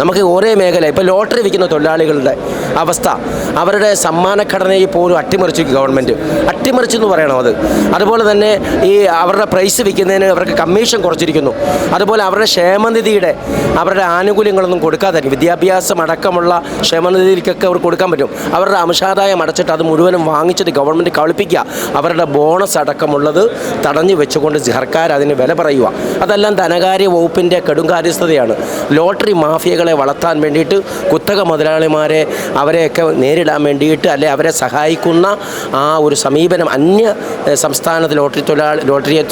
നമുക്ക് ഓരോ മേഖല ഇപ്പോൾ ലോട്ടറി വിൽക്കുന്ന തൊഴിലാളികളുടെ അവസ്ഥ. അവരുടെ സമ്മാനഘടനയെ പോലും അട്ടിമറിച്ചു ഗവൺമെന്റ് അട്ടിമറിച്ചു എന്ന് പറയണം അത്? അതുപോലെ തന്നെ ഈ അവരുടെ പ്രൈസ് വിൽക്കുന്നതിന് അവർക്ക് കമ്മീഷൻ കുറച്ചിരിക്കുന്നു. അതുപോലെ അവരുടെ ക്ഷേമനിധിയുടെ അവരുടെ ആനുകൂല്യങ്ങളൊന്നും കൊടുക്കാതെ വിദ്യാഭ്യാസം അടക്കമുള്ള ക്ഷേമനിധിയിലേക്കൊക്കെ അവർ കൊടുക്കാൻ പറ്റും. അവരുടെ അംശാദായം അടച്ചിട്ട് അത് മുഴുവനും വാങ്ങിച്ചിട്ട് ഗവൺമെന്റ് കളിപ്പിക്കുക. അവരുടെ ബോണസ് അടക്കമുള്ളത് തടഞ്ഞു വെച്ചുകൊണ്ട് സർക്കാർ അതിന് വില പറയുക. അതെല്ലാം ധനകാര്യ വകുപ്പിന്റെ കടുംകാര്യസ്ഥതയാണ്. ലോട്ടറി മാഫിയകളെ വളർത്താൻ വേണ്ടിയിട്ട് കുത്തക മുതലാളിമാരെ അവരെയൊക്കെ നേരിടാൻ വേണ്ടിയിട്ട് അല്ലെ അവരെ സഹായിക്കുന്ന ആ ഒരു സമീപനം അന്യ സംസ്ഥാനത്തെ ലോട്ടറി തൊഴിലാളി ലോട്ടറിയെ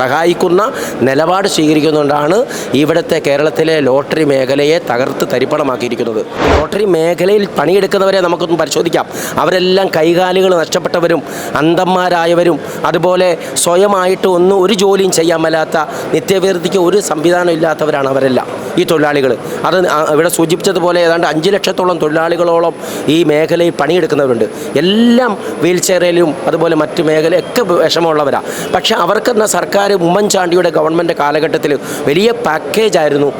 സഹായിക്കുന്ന നിലപാട് സ്വീകരിക്കുന്നതുകൊണ്ടാണ് ഇവിടുത്തെ കേരളത്തിലെ ലോട്ടറി മേഖലയെ തകർത്ത് തരിപ്പണമാക്കിയിരിക്കുന്നത്. ലോട്ടറി മേഖലയിൽ പണിയെടുക്കുന്നവരെ നമുക്കൊന്ന് പരിശോധിക്കാം. അവരെല്ലാം കൈകാലുകൾ നഷ്ടപ്പെട്ടവരും അന്ധന്മാരായവരും അതുപോലെ സ്വയമായിട്ട് ഒന്നും ഒരു ജോലിയും ചെയ്യാൻ മേലാത്ത നിത്യവൃത്തിക്ക് ഒരു സംവിധാനം ഇല്ലാത്തവരാണ് അവരെല്ലാം ഈ തൊഴിലാളികൾ അത് ഇവിടെ സൂചിപ്പിച്ചതുപോലെ ഏതാണ്ട് അഞ്ച് ലക്ഷത്തോളം തൊഴിലാളികളോളം ഈ മേഖലയിൽ പണിയെടുക്കുന്നവരുണ്ട്. എല്ലാം വീൽ ചെയറിലും അതുപോലെ മറ്റ് മേഖലയൊക്കെ വിഷമമുള്ളവരാണ് പക്ഷേ അവർക്കെന്ന സർക്കാർ ഉമ്മൻചാണ്ടിയുടെ ഗവൺമെന്റ് കാലഘട്ടത്തിൽ വലിയ പാക്കേജായിരുന്നു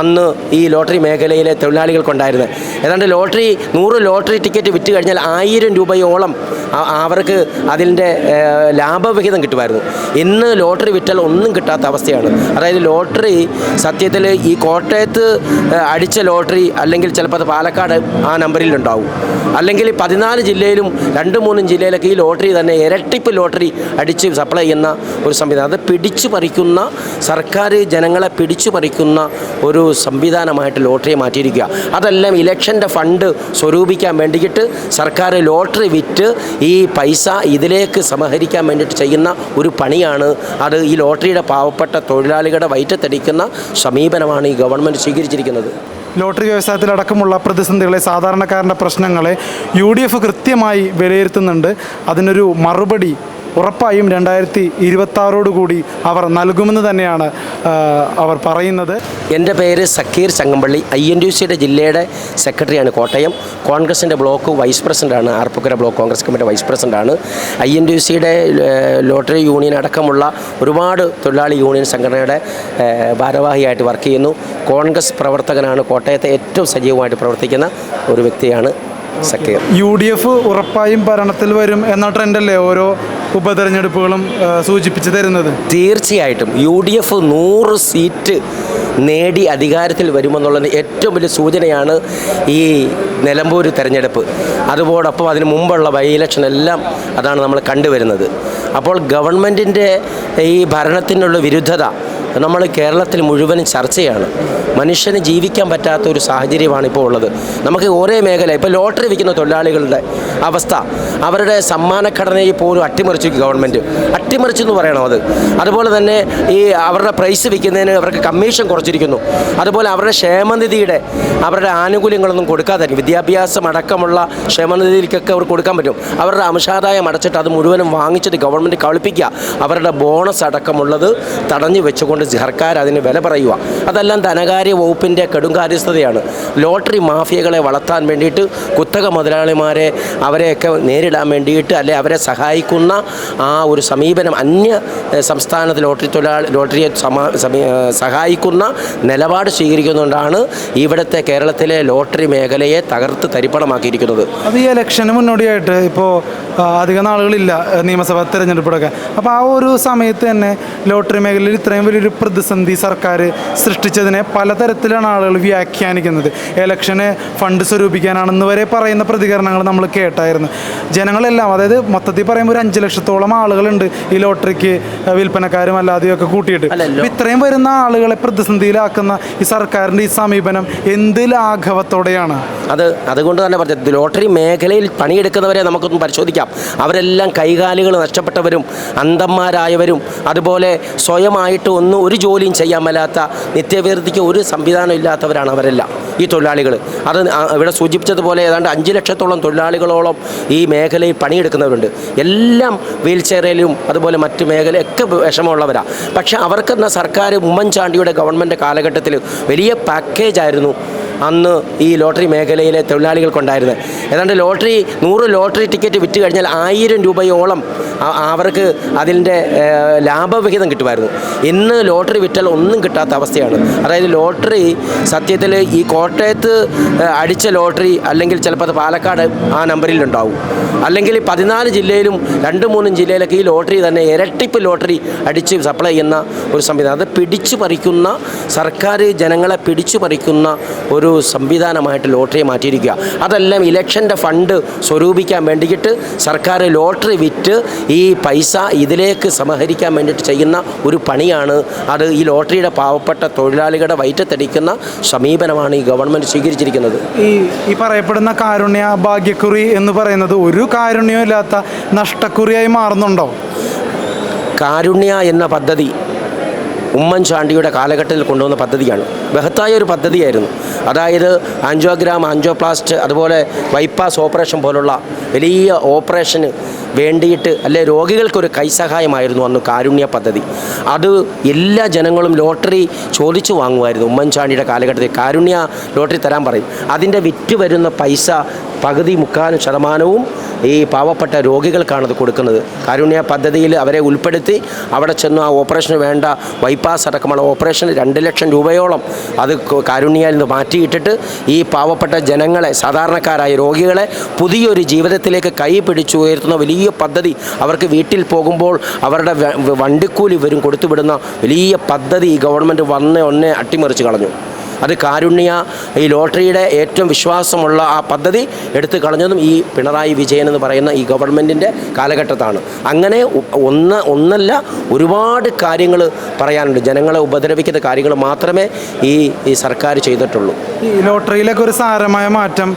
അന്ന് ഈ ലോട്ടറി മേഖലയിലെ തൊഴിലാളികൾക്കുണ്ടായിരുന്നത് ഏതാണ്ട് ലോട്ടറി നൂറ് ലോട്ടറി ടിക്കറ്റ് വിറ്റ് കഴിഞ്ഞാൽ ആയിരം രൂപയോളം അവർക്ക് അതിന്റെ ലാഭവിഹിതം കിട്ടുമായിരുന്നു. ഇന്ന് ലോട്ടറി വിറ്റാൽ ഒന്നും കിട്ടാത്ത അവസ്ഥയാണ്. അതായത് ലോട്ടറി സത്യത്തിൽ ഈ കോട്ടയത്ത് അടിച്ച ലോട്ടറി അല്ലെങ്കിൽ ചിലപ്പോൾ അത് പാലക്കാട് ആ നമ്പറിലുണ്ടാവും അല്ലെങ്കിൽ പതിനാല് ജില്ലയിലും രണ്ട് മൂന്നും ജില്ലയിലൊക്കെ ഈ ലോട്ടറി തന്നെ ഇരട്ടിപ്പ് ലോട്ടറി അടിച്ച് സപ്ലൈ ചെയ്യുന്ന ഒരു സംവിധാനം. അത് പിടിച്ചു പറിക്കുന്ന സർക്കാർ ജനങ്ങളെ പിടിച്ചു പറിക്കുന്ന ഒരു സംവിധാനമായിട്ട് ലോട്ടറിയെ മാറ്റിയിരിക്കുക. അതെല്ലാം ഇലക്ഷന്റെ ഫണ്ട് സ്വരൂപിക്കാൻ വേണ്ടിയിട്ട് സർക്കാർ ലോട്ടറി വിറ്റ് ഈ പൈസ ഇതിലേക്ക് സമഹരിക്കാൻ വേണ്ടിയിട്ട് ചെയ്യുന്ന ഒരു പണിയാണ്. അത് ഈ ലോട്ടറിയുടെ പാവപ്പെട്ട തൊഴിലാളികളുടെ വയറ്റത്തടിക്കുന്ന സമീപനമാണ് ഈ ഗവൺമെന്റ് സ്വീകരിച്ചിരിക്കുന്നത്. ലോട്ടറി വ്യവസായത്തിലടക്കമുള്ള പ്രതിസന്ധികളെ സാധാരണക്കാരന്റെ പ്രശ്നങ്ങളെ യു ഡി എഫ് കൃത്യമായി വിലയിരുത്തുന്നുണ്ട്. അതിനൊരു മറുപടി ഉറപ്പായും രണ്ടായിരത്തി ഇരുപത്തി കൂടി അവർ നൽകുമെന്ന് തന്നെയാണ് അവർ പറയുന്നത്. എന്റെ പേര് Zakir Changampally. I N D സിയുടെ ജില്ലയുടെ സെക്രട്ടറിയാണ് കോട്ടയം. കോൺഗ്രസിന്റെ ബ്ലോക്ക് വൈസ് പ്രസിഡന്റാണ് Arpookara block Congress committee vice പ്രസിഡന്റാണ് ഐ എൻ ഡി സിയുടെ ലോട്ടറി യൂണിയൻ അടക്കമുള്ള ഒരുപാട് തൊഴിലാളി യൂണിയൻ സംഘടനയുടെ ഭാരവാഹിയായിട്ട് വർക്ക് ചെയ്യുന്നു. കോൺഗ്രസ് പ്രവർത്തകനാണ് കോട്ടയത്തെ ഏറ്റവും സജീവമായിട്ട് പ്രവർത്തിക്കുന്ന ഒരു വ്യക്തിയാണ് സക്കീർ. യു ഡി എഫ് ഉറപ്പായും ഭരണത്തിൽ വരും എന്ന ട്രെൻഡല്ലേ ഓരോ ഉപതെരഞ്ഞെടുപ്പുകളും സൂചിപ്പിച്ചു തരുന്നത്? തീർച്ചയായിട്ടും. യു ഡി എഫ് നൂറ് സീറ്റ് നേടി അധികാരത്തിൽ വരുമെന്നുള്ളതിന് ഏറ്റവും വലിയ സൂചനയാണ് ഈ നിലമ്പൂർ തെരഞ്ഞെടുപ്പ്. അതോടൊപ്പം അതിന് മുമ്പുള്ള ബൈ ഇലക്ഷൻ എല്ലാം അതാണ് നമ്മൾ കണ്ടുവരുന്നത്. അപ്പോൾ ഗവൺമെന്റിന്റെ ഈ ഭരണത്തിനുള്ള വിരുദ്ധത നമ്മൾ കേരളത്തിൽ മുഴുവനും ചർച്ചയാണ്. മനുഷ്യന് ജീവിക്കാൻ പറ്റാത്ത ഒരു സാഹചര്യമാണ് ഇപ്പോൾ ഉള്ളത്. നമുക്ക് ഓരോ മേഖല ഇപ്പോൾ ലോട്ടറി വിൽക്കുന്ന തൊഴിലാളികളുടെ അവസ്ഥ. അവരുടെ സമ്മാനഘടനയെ പോലും അട്ടിമറിച്ചു ഗവൺമെന്റ് അട്ടിമറിച്ചു എന്ന് പറയണം അത്. അതുപോലെ തന്നെ ഈ അവരുടെ പ്രൈസ് വിൽക്കുന്നതിന് അവർക്ക് കമ്മീഷൻ കുറച്ചിരിക്കുന്നു. അതുപോലെ അവരുടെ ക്ഷേമനിധിയുടെ അവരുടെ ആനുകൂല്യങ്ങളൊന്നും കൊടുക്കാതെ വിദ്യാഭ്യാസം അടക്കമുള്ള ക്ഷേമനിധിയിലേക്കൊക്കെ അവർ കൊടുക്കാൻ പറ്റും. അവരുടെ അംശാദായം അടച്ചിട്ട് അത് മുഴുവനും വാങ്ങിച്ചിട്ട് ഗവൺമെന്റ് കളിപ്പിക്കുക. അവരുടെ ബോണസ് അടക്കമുള്ളത് തടഞ്ഞു വെച്ചുകൊണ്ട് സർക്കാർ അതിന് വില പറയുക. അതെല്ലാം ധനകാര്യ വകുപ്പിന്റെ കടുംകാര്യസ്ഥതയാണ്. ലോട്ടറി മാഫിയകളെ വളർത്താൻ വേണ്ടിയിട്ട് കുത്തക മുതലാളിമാരെ അവരെയൊക്കെ നേരിടാൻ വേണ്ടിയിട്ട് അല്ലെ അവരെ സഹായിക്കുന്ന ആ ഒരു സമീപനം അന്യ സംസ്ഥാനത്ത് ലോട്ടറി തൊഴിലാളി ലോട്ടറിയെ സഹായിക്കുന്ന നിലപാട് സ്വീകരിക്കുന്നതുകൊണ്ടാണ് ഇവിടുത്തെ കേരളത്തിലെ ലോട്ടറി മേഖലയെ തകർത്ത് തരിപ്പണമാക്കിയിരിക്കുന്നത്. അത് ഈ ഇലക്ഷന് മുന്നോടിയായിട്ട് ഇപ്പോൾ അധിക നാളുകളില്ല നിയമസഭാ തെരഞ്ഞെടുപ്പിലൊക്കെ. അപ്പോൾ ആ ഒരു സമയത്ത് തന്നെ ലോട്ടറി മേഖലയിൽ ഇത്രയും വലിയൊരു പ്രതിസന്ധി സർക്കാർ സൃഷ്ടിച്ചതിനെ പലതരത്തിലാണ് ആളുകൾ വ്യാഖ്യാനിക്കുന്നത്. ഇലക്ഷന് ഫണ്ട് സ്വരൂപിക്കാനാണെന്ന് വരെ പറയുന്ന പ്രതികരണങ്ങൾ നമ്മൾ കേട്ടായിരുന്നു. ജനങ്ങളെല്ലാം അതായത് മൊത്തത്തിൽ പറയുമ്പോൾ ഒരു അഞ്ച് ലക്ഷത്തോളം ആളുകളുണ്ട് ഈ ലോട്ടറിക്ക് വിൽപ്പനക്കാരും അല്ലാതെയൊക്കെ കൂട്ടിയിട്ട്. ഇത്രയും വരുന്ന ആളുകളെ പ്രതിസന്ധിയിലാക്കുന്ന ഈ സർക്കാരിന്റെ ഈ സമീപനം എന്ത് ലാഘവത്തോടെയാണ്? അത് അതുകൊണ്ട് തന്നെ പറഞ്ഞത് ലോട്ടറി മേഖലയിൽ പണിയെടുക്കുന്നവരെ നമുക്കൊന്ന് പരിശോധിക്കാം. അവരെല്ലാം കൈകാലുകൾ നഷ്ടപ്പെട്ടവരും അന്ധന്മാരായവരും അതുപോലെ സ്വയമായിട്ട് ഒന്നും ഒരു ജോലിയും ചെയ്യാൻ മേലാത്ത നിത്യവൃത്തിക്ക് ഒരു സംവിധാനം ഇല്ലാത്തവരാണ് അവരെല്ലാം ഈ തൊഴിലാളികൾ അത് ഇവിടെ സൂചിപ്പിച്ചതുപോലെ ഏതാണ്ട് അഞ്ച് ലക്ഷത്തോളം തൊഴിലാളികളോളം ഈ മേഖലയിൽ പണിയെടുക്കുന്നവരുണ്ട്. എല്ലാം വീൽ ചെയറിലും അതുപോലെ മറ്റ് മേഖലയൊക്കെ വിഷമമുള്ളവരാണ് പക്ഷേ അവർക്കെന്ന സർക്കാർ ഉമ്മൻചാണ്ടിയുടെ ഗവൺമെന്റ് കാലഘട്ടത്തിൽ വലിയ പാക്കേജായിരുന്നു അന്ന് ഈ ലോട്ടറി മേഖലയിലെ തൊഴിലാളികൾക്കുണ്ടായിരുന്നത് ഏതാണ്ട് ലോട്ടറി നൂറ് ലോട്ടറി ടിക്കറ്റ് വിറ്റ് കഴിഞ്ഞാൽ ആയിരം രൂപയോളം അവർക്ക് അതിന്റെ ലാഭവിഹിതം കിട്ടുമായിരുന്നു. ഇന്ന് ലോട്ടറി വിറ്റാൽ ഒന്നും കിട്ടാത്ത അവസ്ഥയാണ്. അതായത് ലോട്ടറി സത്യത്തിൽ ഈ കോട്ടയത്ത് അടിച്ച ലോട്ടറി അല്ലെങ്കിൽ ചിലപ്പോൾ അത് പാലക്കാട് ആ നമ്പറിലുണ്ടാവും അല്ലെങ്കിൽ പതിനാല് ജില്ലയിലും രണ്ട് മൂന്നും ജില്ലയിലൊക്കെ ഈ ലോട്ടറി തന്നെ ഇരട്ടിപ്പ് ലോട്ടറി അടിച്ച് സപ്ലൈ ചെയ്യുന്ന ഒരു സംവിധാനം. അത് പിടിച്ചു പറിക്കുന്ന സർക്കാർ ജനങ്ങളെ പിടിച്ചു പറിക്കുന്ന ഒരു സംവിധാനമായിട്ട് ലോട്ടറി മാറ്റിയിരിക്കുക. അതെല്ലാം ഇലക്ഷന്റെ ഫണ്ട് സ്വരൂപിക്കാൻ വേണ്ടിയിട്ട് സർക്കാർ ലോട്ടറി വിറ്റ് ഈ പൈസ ഇതിലേക്ക് സമഹരിക്കാൻ വേണ്ടിയിട്ട് ചെയ്യുന്ന ഒരു പണിയാണ്. അത് ഈ ലോട്ടറിയുടെ പാവപ്പെട്ട തൊഴിലാളികളുടെ വയറ്റത്തടിക്കുന്ന സമീപനമാണ് ഈ ഗവൺമെന്റ് സ്വീകരിച്ചിരിക്കുന്നത്. ഈ ഈ പറയപ്പെടുന്ന കാരുണ്യ ഭാഗ്യക്കുറി എന്ന് പറയുന്നത് ഒരു കാരുണ്യവും ഇല്ലാത്ത നഷ്ടക്കുറിയായി മാറുന്നുണ്ടോ? കാരുണ്യ എന്ന പദ്ധതി ഉമ്മൻചാണ്ടിയുടെ കാലഘട്ടത്തിൽ കൊണ്ടുവന്ന പദ്ധതിയാണ്. ബഹത്തായ ഒരു പദ്ധതിയായിരുന്നു. അതായത് ആൻജിയോഗ്രാം ആൻജിയോപ്ലാസ്റ്റ് അതുപോലെ ബൈപ്പാസ് ഓപ്പറേഷൻ പോലുള്ള വലിയ ഓപ്പറേഷന് വേണ്ടിയിട്ട് അല്ലെ രോഗികൾക്കൊരു കൈസഹായമായിരുന്നു അന്ന് കാരുണ്യ പദ്ധതി. അത് എല്ലാ ജനങ്ങളും ലോട്ടറി ചോദിച്ചു വാങ്ങുമായിരുന്നു ഉമ്മൻചാണ്ടിയുടെ കാലഘട്ടത്തിൽ. കാരുണ്യ ലോട്ടറി തരാൻ പറയും. അതിന്റെ വിറ്റ് വരുന്ന പൈസ പകുതി മുക്കാൽ ശതമാനവും ഈ പാവപ്പെട്ട രോഗികൾക്കാണത് കൊടുക്കുന്നത്. കാരുണ്യ പദ്ധതിയിൽ അവരെ ഉൾപ്പെടുത്തി അവിടെ ചെന്ന് ആ ഓപ്പറേഷന് വേണ്ട ബൈപ്പാസ് അടക്കമുള്ള ഓപ്പറേഷൻ രണ്ട് ലക്ഷം രൂപയോളം അത് കാരുണ്യയിൽ നിന്ന് മാറ്റിയിട്ടിട്ട് ഈ പാവപ്പെട്ട ജനങ്ങളെ സാധാരണക്കാരായ രോഗികളെ പുതിയൊരു ജീവിതത്തിലേക്ക് കൈ പിടിച്ചു ഉയർത്തുന്ന വലിയ പദ്ധതി അവർക്ക് വീട്ടിൽ പോകുമ്പോൾ അവരുടെ വണ്ടിക്കൂലി വരും കൊടുത്തുവിടുന്ന വലിയ പദ്ധതി ഈ ഗവൺമെന്റ് വന്ന ഒന്നേ അട്ടിമറിച്ച് കളഞ്ഞു. അത് കാരുണ്യ ഈ ലോട്ടറിയുടെ ഏറ്റവും വിശ്വാസമുള്ള ആ പദ്ധതി എടുത്തു കളഞ്ഞതും ഈ പിണറായി വിജയൻ എന്ന് പറയുന്ന ഈ ഗവൺമെന്റിന്റെ കാലഘട്ടത്താണ്. അങ്ങനെ ഒന്ന് ഒന്നല്ല ഒരുപാട് കാര്യങ്ങൾ പറയാനുണ്ട്. ജനങ്ങളെ ഉപദ്രവിക്കുന്ന കാര്യങ്ങൾ മാത്രമേ ഈ ഈ സർക്കാർ ചെയ്തിട്ടുള്ളൂ. ഈ ലോട്ടറിയിലൊക്കെ ഒരു സാരമായ മാറ്റം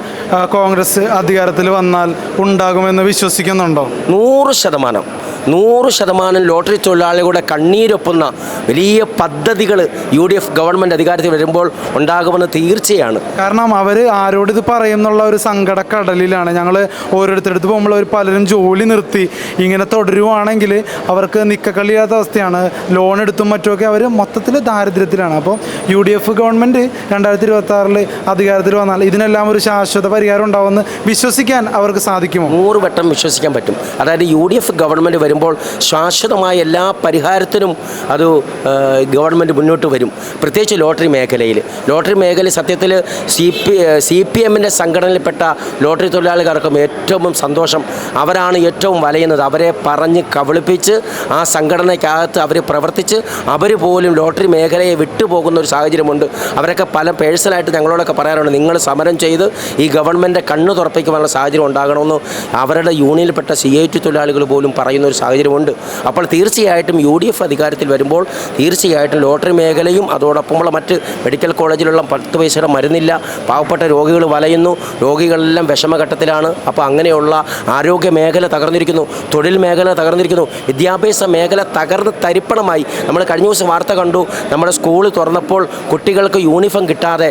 കോൺഗ്രസ് അധികാരത്തിൽ വന്നാൽ ഉണ്ടാകുമെന്ന് വിശ്വസിക്കുന്നുണ്ടോ? നൂറ് ശതമാനം. നൂറ് ശതമാനം ലോട്ടറി തൊഴിലാളികളുടെ കണ്ണീരൊപ്പുന്ന വലിയ പദ്ധതികൾ യു ഡി എഫ് ഗവൺമെന്റ് അധികാരത്തിൽ വരുമ്പോൾ ഉണ്ടാകുമെന്ന് തീർച്ചയാണ്. കാരണം അവർ ആരോട് ഇത് പറയും എന്നുള്ള ഒരു സങ്കടക്കടലിലാണ്. ഞങ്ങൾ ഓരോരുത്തരടുത്ത് പോകുമ്പോൾ അവർ പലരും ജോലി നിർത്തി ഇങ്ങനെ തുടരുവാണെങ്കിൽ അവർക്ക് നിക്കക്കളിയാത്ത അവസ്ഥയാണ്. ലോൺ എടുത്തും മറ്റുമൊക്കെ അവർ മൊത്തത്തിൽ ദാരിദ്ര്യത്തിലാണ്. അപ്പോൾ യു ഡി എഫ് ഗവൺമെന്റ് രണ്ടായിരത്തി ഇരുപത്തി ആറിൽ അധികാരത്തിൽ വന്നാൽ ഇതിനെല്ലാം ഒരു ശാശ്വത പരിഹാരം ഉണ്ടാവുമെന്ന് വിശ്വസിക്കാൻ അവർക്ക് സാധിക്കുമോ? നൂറ് വട്ടം വിശ്വസിക്കാൻ പറ്റും. അതായത് യു ഡി എഫ് ഗവൺമെന്റ് വരുമ്പോൾ ശാശ്വതമായ എല്ലാ പരിഹാരത്തിനും അത് ഗവൺമെന്റ് മുന്നോട്ട് വരും. പ്രത്യേകിച്ച് ലോട്ടറി മേഖലയിൽ. ലോട്ടറി മേഖല സത്യത്തിൽ സി പി സി പി എമ്മിന്റെ സംഘടനയിൽപ്പെട്ട ലോട്ടറി തൊഴിലാളികൾക്കും ഏറ്റവും സന്തോഷം. അവരാണ് ഏറ്റവും വലയുന്നത്. അവരെ പറഞ്ഞ് കബളിപ്പിച്ച് ആ സംഘടനയ്ക്കകത്ത് അവർ പ്രവർത്തിച്ച് അവർ പോലും ലോട്ടറി മേഖലയെ വിട്ടുപോകുന്ന ഒരു സാഹചര്യമുണ്ട്. അവരൊക്കെ പല പേഴ്സണലായിട്ട് ഞങ്ങളോടൊക്കെ പറയാറുണ്ട് നിങ്ങൾ സമരം ചെയ്ത് ഈ ഗവൺമെന്റ് കണ്ണു തുറപ്പിക്കുവാനുള്ള സാഹചര്യം ഉണ്ടാകണമെന്ന്. അവരുടെ യൂണിയനിൽപ്പെട്ട സി ഐ ടി തൊഴിലാളികൾ പോലും പറയുന്ന ഒരു സാഹചര്യമുണ്ട്. അപ്പോൾ തീർച്ചയായിട്ടും യു ഡി എഫ് അധികാരത്തിൽ വരുമ്പോൾ തീർച്ചയായിട്ടും ലോട്ടറി മേഖലയും അതോടൊപ്പമുള്ള മറ്റ് മെഡിക്കൽ കോളേജിലുള്ള പത്ത് പൈസയുടെ മരുന്നില്ല. പാവപ്പെട്ട രോഗികൾ വലയുന്നു. രോഗികളെല്ലാം വിഷമഘട്ടത്തിലാണ്. അപ്പോൾ അങ്ങനെയുള്ള ആരോഗ്യ മേഖല തകർന്നിരിക്കുന്നു. തൊഴിൽ മേഖല തകർന്നിരിക്കുന്നു. വിദ്യാഭ്യാസ മേഖല തകർന്ന് തരിപ്പണമായി. നമ്മൾ കഴിഞ്ഞ ദിവസം വാർത്ത കണ്ടു. നമ്മുടെ സ്കൂൾ തുറന്നപ്പോൾ കുട്ടികൾക്ക് യൂണിഫോം കിട്ടാതെ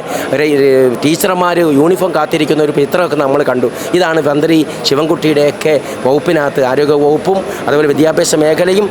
ടീച്ചർമാർ യൂണിഫോം കാത്തിരിക്കുന്ന ഒരു ചിത്രമൊക്കെ നമ്മൾ കണ്ടു. ഇതാണ് മന്ത്രി ശിവൻകുട്ടിയുടെയൊക്കെ വകുപ്പിനകത്ത് ആരോഗ്യ വകുപ്പും അതുപോലെ വിദ്യാഭ്യാസ മേഖലയും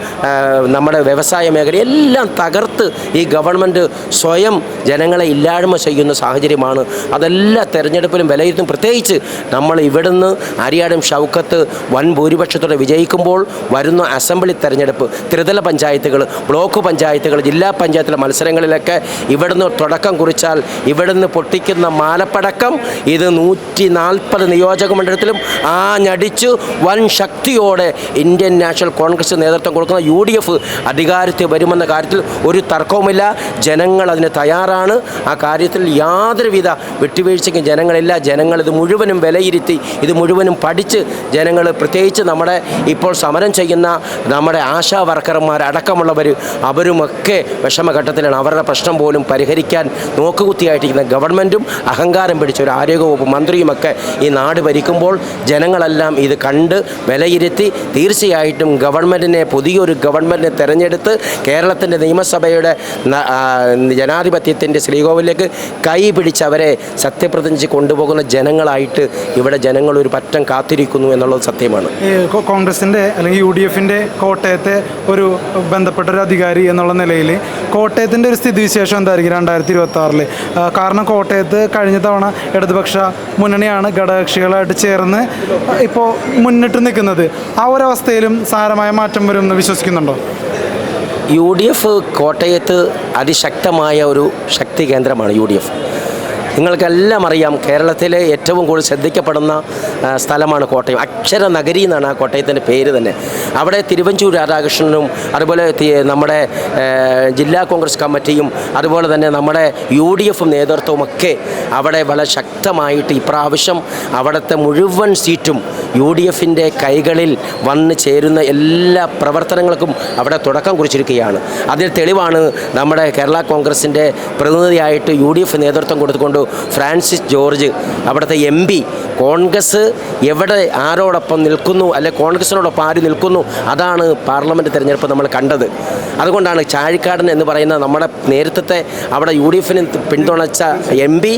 നമ്മുടെ വ്യവസായ മേഖലയും എല്ലാം തകർത്ത് ഈ ഗവൺമെന്റ് സ്വയം ജനങ്ങളെ ഇല്ലായ്മ ചെയ്യുന്ന സാഹചര്യമാണ്. അതെല്ലാ തെരഞ്ഞെടുപ്പിലും വിലയിരുത്തും. പ്രത്യേകിച്ച് നമ്മൾ ഇവിടുന്ന് അരിയാടും ഷൗക്കത്ത് വൻ ഭൂരിപക്ഷത്തോടെ വിജയിക്കുമ്പോൾ വരുന്ന അസംബ്ലി തെരഞ്ഞെടുപ്പ് ത്രിതല പഞ്ചായത്തുകൾ ബ്ലോക്ക് പഞ്ചായത്തുകൾ ജില്ലാ പഞ്ചായത്തിലെ മത്സരങ്ങളിലൊക്കെ ഇവിടുന്ന് തുടക്കം കുറിച്ചാൽ ഇവിടുന്ന് പൊട്ടിക്കുന്ന മാലപ്പടക്കം ഇത് നൂറ്റി നാൽപ്പത് നിയോജക മണ്ഡലത്തിലും ആഞ്ഞടിച്ച് വൻ ശക്തിയോടെ ഇന്ത്യൻ നാഷണൽ കോൺഗ്രസ് നേതൃത്വം കൊടുക്കുന്ന യു ഡി എഫ് അധികാരത്തിൽ വരുമെന്ന കാര്യത്തിൽ ഒരു തർക്കവുമില്ല. ജനങ്ങൾ അതിന് തയ്യാറാണ്. ആ കാര്യത്തിൽ യാതൊരുവിധ വിട്ടുവീഴ്ചയ്ക്കും ജനങ്ങളില്ല. ജനങ്ങൾ ഇത് മുഴുവനും വിലയിരുത്തി ഇത് മുഴുവനും പഠിച്ച് ജനങ്ങൾ പ്രത്യേകിച്ച് നമ്മുടെ ഇപ്പോൾ സമരം ചെയ്യുന്ന നമ്മുടെ ആശാ വർക്കർമാർ അടക്കമുള്ളവർ അവരുമൊക്കെ വിഷമഘട്ടത്തിലാണ്. അവരുടെ പ്രശ്നം പോലും പരിഹരിക്കാൻ നോക്കുകുത്തിയായിട്ടിരിക്കുന്ന ഗവൺമെന്റും അഹങ്കാരം പിടിച്ച ഒരു ആരോഗ്യവകുപ്പ് മന്ത്രിയുമൊക്കെ ഈ നാട് ഭരിക്കുമ്പോൾ ജനങ്ങളെല്ലാം ഇത് കണ്ട് വിലയിരുത്തി തീർച്ചയായിട്ടും തീർച്ചയായിട്ടും ഗവൺമെന്റിനെ പുതിയൊരു ഗവൺമെന്റിനെ തെരഞ്ഞെടുത്ത് കേരളത്തിന്റെ നിയമസഭയുടെ ജനാധിപത്യത്തിന്റെ ശ്രീകോവിലേക്ക് കൈ പിടിച്ച് അവരെ സത്യപ്രതിജ്ഞ കൊണ്ടുപോകുന്ന ജനങ്ങളായിട്ട് ഇവിടെ ജനങ്ങൾ ഒരു പറ്റം കാത്തിരിക്കുന്നു എന്നുള്ളത് സത്യമാണ്. കോൺഗ്രസിന്റെ അല്ലെങ്കിൽ യു ഡി എഫിന്റെ കോട്ടയത്തെ ഒരു ബന്ധപ്പെട്ട ഒരു അധികാരി എന്നുള്ള നിലയിൽ കോട്ടയത്തിന്റെ ഒരു സ്ഥിതിവിശേഷം എന്തായിരിക്കും രണ്ടായിരത്തി ഇരുപത്തി ആറിൽ കാരണം കോട്ടയത്ത് കഴിഞ്ഞ തവണ ഇടതുപക്ഷ മുന്നണിയാണ് ഘടകകക്ഷികളായിട്ട് ചേർന്ന് ഇപ്പോൾ മുന്നിട്ട് നിൽക്കുന്നത്. ആ ഒരവസ്ഥയിലും സാരമായ മാറ്റം വരുമെന്ന് വിശ്വസിക്കുന്നുണ്ടോ? യു ഡി എഫ് കോട്ടയത്ത് അതിശക്തമായ ഒരു ശക്തി കേന്ദ്രമാണ് യു ഡി എഫ്. നിങ്ങൾക്കെല്ലാം അറിയാം കേരളത്തിലെ ഏറ്റവും കൂടുതൽ ശ്രദ്ധിക്കപ്പെടുന്ന സ്ഥലമാണ് കോട്ടയം. അക്ഷര നഗരി എന്നാണ് ആ കോട്ടയത്തിന്റെ പേര് തന്നെ. അവിടെ തിരുവഞ്ചൂർ രാധാകൃഷ്ണനും അതുപോലെ നമ്മുടെ ജില്ലാ കോൺഗ്രസ് കമ്മിറ്റിയും അതുപോലെ തന്നെ നമ്മുടെ യു ഡി എഫും നേതൃത്വവും ഒക്കെ അവിടെ വളരെ ശക്തമായിട്ട് ഇപ്രാവശ്യം അവിടുത്തെ മുഴുവൻ സീറ്റും യു ഡി എഫിന്റെ കൈകളിൽ വന്ന് ചേരുന്ന എല്ലാ പ്രവർത്തനങ്ങൾക്കും അവിടെ തുടക്കം കുറിച്ചിരിക്കുകയാണ്. അതിൽ തെളിവാണ് നമ്മുടെ കേരള കോൺഗ്രസിന്റെ പ്രതിനിധിയായിട്ട് യു ഡി എഫ് നേതൃത്വം കൊടുത്തുകൊണ്ട് ഫ്രാൻസിസ് ജോർജ് അവിടുത്തെ എം പി കോൺഗ്രസ് എവിടെ ആരോടൊപ്പം നിൽക്കുന്നു അല്ലെ കോൺഗ്രസിനോടൊപ്പം ആര് നിൽക്കുന്നു അതാണ് പാർലമെന്റ് തിരഞ്ഞെടുപ്പ് നമ്മൾ കണ്ടത്. അതുകൊണ്ടാണ് ചാഴിക്കാടൻ എന്ന് പറയുന്ന നമ്മുടെ നേരത്തെ അവിടെ യു ഡി എഫിന് പിന്തുണച്ച എം പി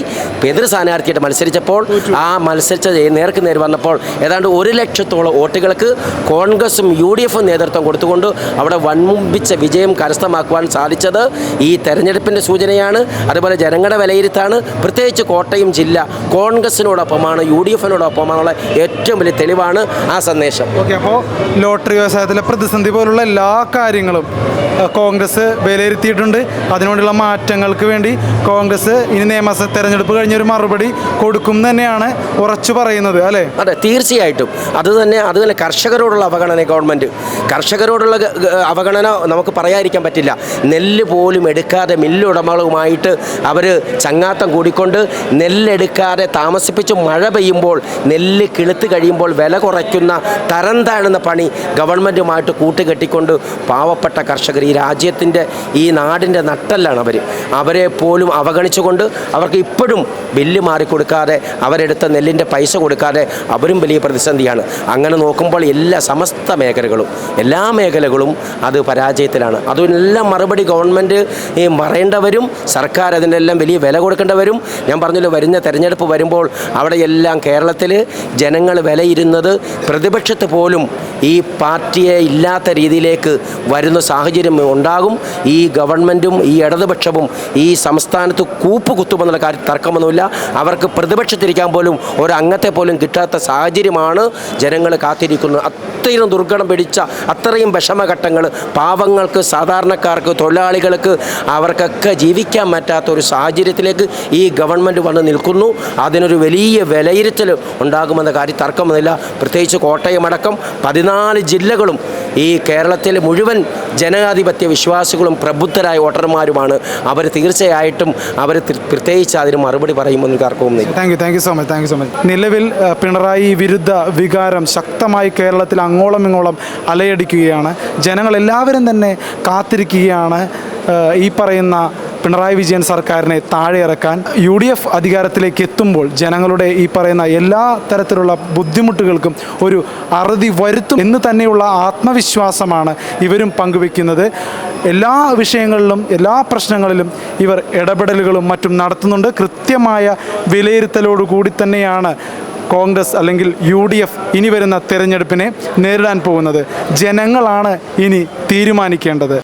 എതിർ സ്ഥാനാർത്ഥിയായിട്ട് മത്സരിച്ചപ്പോൾ ആ മത്സരിച്ച നേർക്ക് നേർ വന്നപ്പോൾ ഏതാണ്ട് ഒരു ലക്ഷത്തോളം വോട്ടുകൾക്ക് കോൺഗ്രസും യു ഡി എഫും നേതൃത്വം കൊടുത്തുകൊണ്ട് അവിടെ വൻപിച്ച വിജയം കരസ്ഥമാക്കുവാൻ സാധിച്ചത് ഈ തെരഞ്ഞെടുപ്പിന്റെ സൂചനയാണ്. അതുപോലെ ജനങ്ങളുടെ വിലയിരുത്താണ്. പ്രത്യേകിച്ച് കോട്ടയം ജില്ല കോൺഗ്രസിനോടൊപ്പമാണ് യു ഡി എഫിനോടൊപ്പമാണുള്ള ഏറ്റവും വലിയ തെളിവാണ് ആ സന്ദേശം. ഓക്കെ അപ്പോൾ ലോട്ടറി വ്യവസായത്തിലെ പ്രതിസന്ധി പോലുള്ള എല്ലാ കാര്യങ്ങളും കോൺഗ്രസ് വിലയിരുത്തിയിട്ടുണ്ട്. അതിനോടുള്ള മാറ്റങ്ങൾക്ക് വേണ്ടി കോൺഗ്രസ് ഇനി നിയമസഭ തെരഞ്ഞെടുപ്പ് കഴിഞ്ഞൊരു മറുപടി കൊടുക്കും തന്നെയാണ് ഉറച്ചു പറയുന്നത് അല്ലേ? അതെ തീർച്ചയായിട്ടും. അത് തന്നെ അത് തന്നെ കർഷകരോടുള്ള അവഗണന ഗവൺമെന്റ് കർഷകരോടുള്ള അവഗണന നമുക്ക് പറയാതിരിക്കാൻ പറ്റില്ല. നെല്ല് പോലും എടുക്കാതെ മില്ലുടമകളുമായിട്ട് അവർ ചങ്ങാത്തം കൂടിക്കൊണ്ട് നെല്ലെടുക്കാതെ താമസിപ്പിച്ച് മഴ പെയ്യുമ്പോൾ നെല്ല് കിളുത്ത് കഴിയുമ്പോൾ വില കുറയ്ക്കുന്ന തരം താഴുന്ന പണി ഗവൺമെന്റുമായിട്ട് കൂട്ടുകെട്ടിക്കൊണ്ട് പാവപ്പെട്ട കർഷകർ ഈ രാജ്യത്തിന്റെ ഈ നാടിന്റെ നട്ടല്ലാണ് അവർ അവരെ പോലും അവഗണിച്ചുകൊണ്ട് അവർക്ക് ഇപ്പോഴും ബില്ല് മാറിക്കൊടുക്കാതെ അവരെടുത്ത നെല്ലിന്റെ പൈസ കൊടുക്കാതെ അവരും വലിയ പ്രതിസന്ധിയാണ്. അങ്ങനെ നോക്കുമ്പോൾ എല്ലാ സമസ്ത മേഖലകളും എല്ലാ മേഖലകളും അത് പരാജയത്തിലാണ്. അതിനെല്ലാം മറുപടി ഗവൺമെന്റ് ഈ മറയേണ്ടവരും സർക്കാർ അതിനെല്ലാം വലിയ വില കൊടുക്കേണ്ടവരും ഞാൻ പറഞ്ഞല്ലോ വരുന്ന തെരഞ്ഞെടുപ്പ് വരുമ്പോൾ അവിടെയെല്ലാം കേരളത്തിൽ ജനങ്ങൾ വിലയിരുന്നത് പ്രതിപക്ഷത്ത് പോലും ഈ പാർട്ടിയെ ഇല്ലാത്ത രീതിയിലേക്ക് വരുന്ന സാഹചര്യം ഉണ്ടാകും. ഈ ഗവൺമെന്റും ഈ ഇടതുപക്ഷവും ഈ സംസ്ഥാനത്ത് കൂപ്പ് കുത്തുമെന്നുള്ള കാര്യം തർക്കമൊന്നുമില്ല. അവർക്ക് പ്രതിപക്ഷത്തിരിക്കാൻ പോലും ഒരു അംഗത്തെ പോലും കിട്ടാത്ത സാഹചര്യമാണ് ജനങ്ങൾ കാത്തിരിക്കുന്നത്. അത്രയും ദുർഘടം പിടിച്ച അത്രയും വിഷമഘട്ടങ്ങൾ പാവങ്ങൾക്ക് സാധാരണക്കാർക്ക് തൊഴിലാളികൾക്ക് അവർക്കൊക്കെ ജീവിക്കാൻ പറ്റാത്ത ഒരു സാഹചര്യത്തിലേക്ക് ഈ ഗവൺമെന്റ് വന്ന് നിൽക്കുന്നു. അതിനൊരു വലിയ വിലയിരുത്തൽ ഉണ്ടാകുമെന്ന കാര്യം തർക്കമൊന്നുമില്ല. പ്രത്യേകിച്ച് കോട്ടയമടക്കം പതിനാല് ജില്ലകളും ഈ കേരളത്തിലെ മുഴുവൻ ജനാധിപത്യ വിശ്വാസികളും പ്രബുദ്ധരായ വോട്ടർമാരുമാണ്. അവർ തീർച്ചയായിട്ടും അവർ പ്രത്യേകിച്ച് അതിന് മറുപടി പറയുമെന്ന് തർക്കമൊന്നുമില്ല thank you thank you so much thank you so much. നിലവിൽ പിണറായി വിരുദ്ധ വികാരം ശക്തമായി കേരളത്തിൽ അങ്ങോളം ഇങ്ങോളം അലയടിക്കുകയാണ്. ജനങ്ങൾ എല്ലാവരും തന്നെ കാത്തിരിക്കുകയാണ്. ഈ പറയുന്ന പിണറായി വിജയൻ സർക്കാരിനെ താഴെ ഇറക്കാൻ യു ഡി എഫ് അധികാരത്തിലേക്ക് എത്തുമ്പോൾ ജനങ്ങളുടെ ഈ പറയുന്ന എല്ലാ തരത്തിലുള്ള ബുദ്ധിമുട്ടുകൾക്കും ഒരു അറുതി വരുത്തും എന്ന് തന്നെയുള്ള ആത്മവിശ്വാസമാണ് ഇവരും പങ്കുവെക്കുന്നത് എല്ലാ വിഷയങ്ങളിലും എല്ലാ പ്രശ്നങ്ങളിലും ഇവർ ഇടപെടലുകളും മറ്റും നടത്തുന്നുണ്ട്. കൃത്യമായ വിലയിരുത്തലോടുകൂടി തന്നെയാണ് കോൺഗ്രസ് അല്ലെങ്കിൽ യു ഡി എഫ് ഇനി വരുന്ന തെരഞ്ഞെടുപ്പിനെ നേരിടാൻ പോകുന്നത്. ജനങ്ങളാണ് ഇനി തീരുമാനിക്കേണ്ടത്.